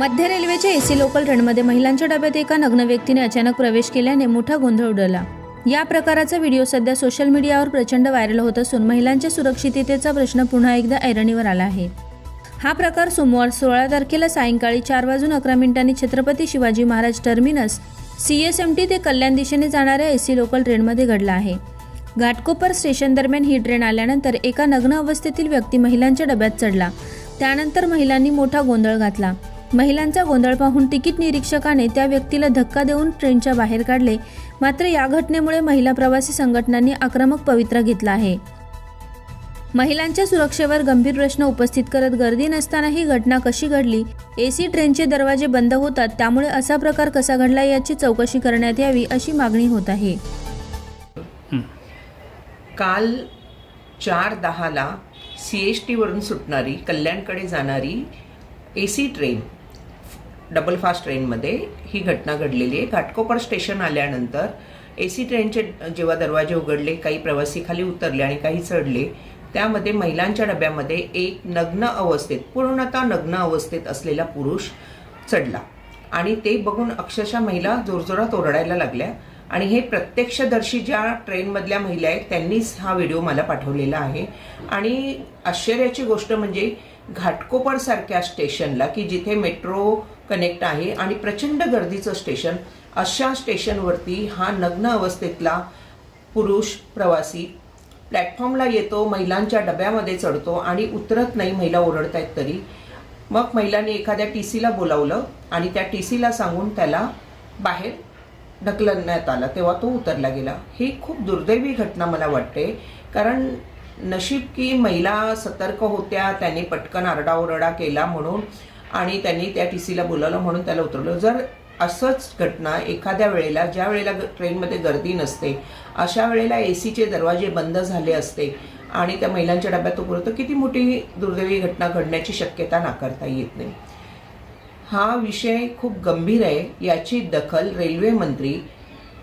मध्य रेल्वेच्या AC local ट्रेनमध्ये महिलांच्या डब्यात एका नग्न व्यक्तीने अचानक प्रवेश केल्याने मोठा गोंधळ उडवला या प्रकाराचा व्हिडिओ सध्या सोशल मीडियावर प्रचंड व्हायरल होत असून महिलांच्या सुरक्षिततेचा प्रश्न पुन्हा एकदा ऐरणीवर आला आहे. हा प्रकार सोमवार सोळा तारखेला सायंकाळी चार वाजून अकरा मिनिटांनी Chhatrapati Shivaji Maharaj terminus C S M T ते कल्याण दिशेने जाणाऱ्या एसी लोकल ट्रेनमध्ये घडला आहे. घाटकोपर स्टेशन दरम्यान ही ट्रेन आल्यानंतर एका नग्न अवस्थेतील व्यक्ती महिलांच्या डब्यात चढला. त्यानंतर महिलांनी मोठा गोंधळ घातला. महिलांचा गोंधळ पाहून तिकीट निरीक्षकाने त्या व्यक्तीला धक्का देऊन ट्रेनच्या बाहेर काढले. मात्र या घटनेमुळे महिला प्रवासी संघटनांनी आक्रमक पवित्रा घेतला आहे. महिलांच्या सुरक्षेवर गंभीर प्रश्न उपस्थित करत गर्दी नसताना ही घटना कशी घडली? एसी ट्रेनचे दरवाजे बंद होतात त्यामुळे असा प्रकार कसा घडला याची चौकशी करण्यात यावी अशी मागणी होत आहे. काल चार दहाला सी एस टीवरून सुटणारी कल्याणकडे जाणारी A C train double fast ट्रेनमध्ये ही घटना घडलेली आहे. घाटकोपर स्टेशन आल्यानंतर ए सी ट्रेनचे जेव्हा दरवाजे उघडले काही प्रवासी खाली उतरले आणि काही चढले त्यामध्ये महिलांच्या डब्यामध्ये एक नग्न अवस्थेत पूर्णतः नग्न अवस्थेत असलेला पुरुष चढला. आणि ते बघून अक्षरशः महिला जोरजोरात ओरडायला लागल्या. आणि हे प्रत्यक्षदर्शी ज्या ट्रेनमधल्या महिला आहेत त्यांनीच हा व्हिडिओ मला पाठवलेला आहे. आणि आश्चर्याची गोष्ट म्हणजे घाटकोपरसारख्या स्टेशनला की जिथे मेट्रो कनेक्ट आहे आणि प्रचंड गर्दीचं स्टेशन अशा स्टेशनवरती हा नग्न अवस्थेतला पुरुष प्रवासी प्लॅटफॉर्मला येतो महिलांच्या डब्यामध्ये चढतो आणि उतरत नाही महिला ओरडत आहेत तरी. मग महिलांनी एखाद्या टी सीला बोलावलं आणि त्या टी सीला सांगून त्याला बाहेर ढकलण्यात आला तेव्हा तो उतरला गेला. ही खूप दुर्दैवी घटना मला वाटते कारण नशीब की महिला सतर्क होत्या त्यांनी पटकन आरडाओरडा केला म्हणून आणि त्यांनी त्या टी सीला बोलावलं म्हणून त्याला उतरवलं. जर असंच घटना एखाद्या वेळेला ज्या वेळेला ग- ट्रेनमध्ये गर्दी नसते अशा वेळेला ए सीचे दरवाजे बंद झाले असते आणि त्या महिलांच्या डब्यात तो पुरवतो किती मोठी दुर्दैवी घटना घडण्याची शक्यता नाकारता येत नाही. हा विषय खूप गंभीर आहे. याची दखल रेल्वे मंत्री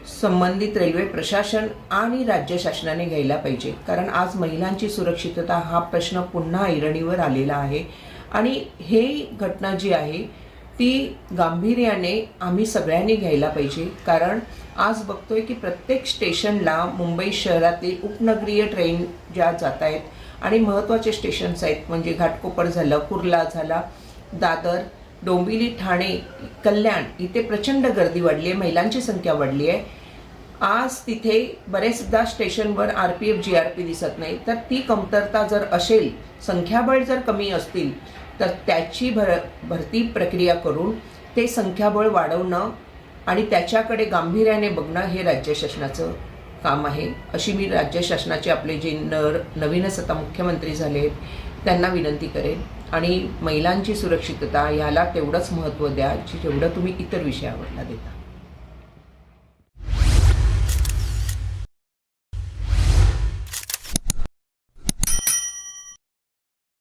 संबंधित रेल्वे प्रशासन आणि राज्य शासनाने घ्यायला पाहिजे. कारण आज महिलांची सुरक्षितता हा प्रश्न पुन्हा ऐरणीवर आलेला आहे. आणि हे घटना जी आहे ती गांभीर्याने आम्ही सगळ्यांनी घ्यायला पाहिजे. कारण आज बघतोय की प्रत्येक स्टेशनला मुंबई शहरातील उपनगरीय ट्रेन ज्या जात आहेत आणि महत्त्वाचे स्टेशन्स आहेत म्हणजे घाटकोपर झालं कुर्ला झाला दादर डोंबिवली ठाणे कल्याण इथे प्रचंड गर्दी वाढली आहे. महिलांची संख्या वाढली आहे. आज तिथे बरेचदा स्टेशनवर R P F G R P दिसत नाही. तर ती कमतरता जर असेल संख्याबळ जर कमी असतील तर त्याची भर भरती प्रक्रिया करून ते संख्याबळ वाढवणं आणि त्याच्याकडे गांभीर्याने बघणं हे राज्य शासनाचं काम आहे. अशी मी राज्य शासनाचे आपले जे नर नवीनच आता मुख्यमंत्री झाले त्यांना विनंती करेन. आणि महिलांची सुरक्षितता याला तेवढंच महत्त्व द्या जेवढं तुम्ही इतर विषयावरला देता.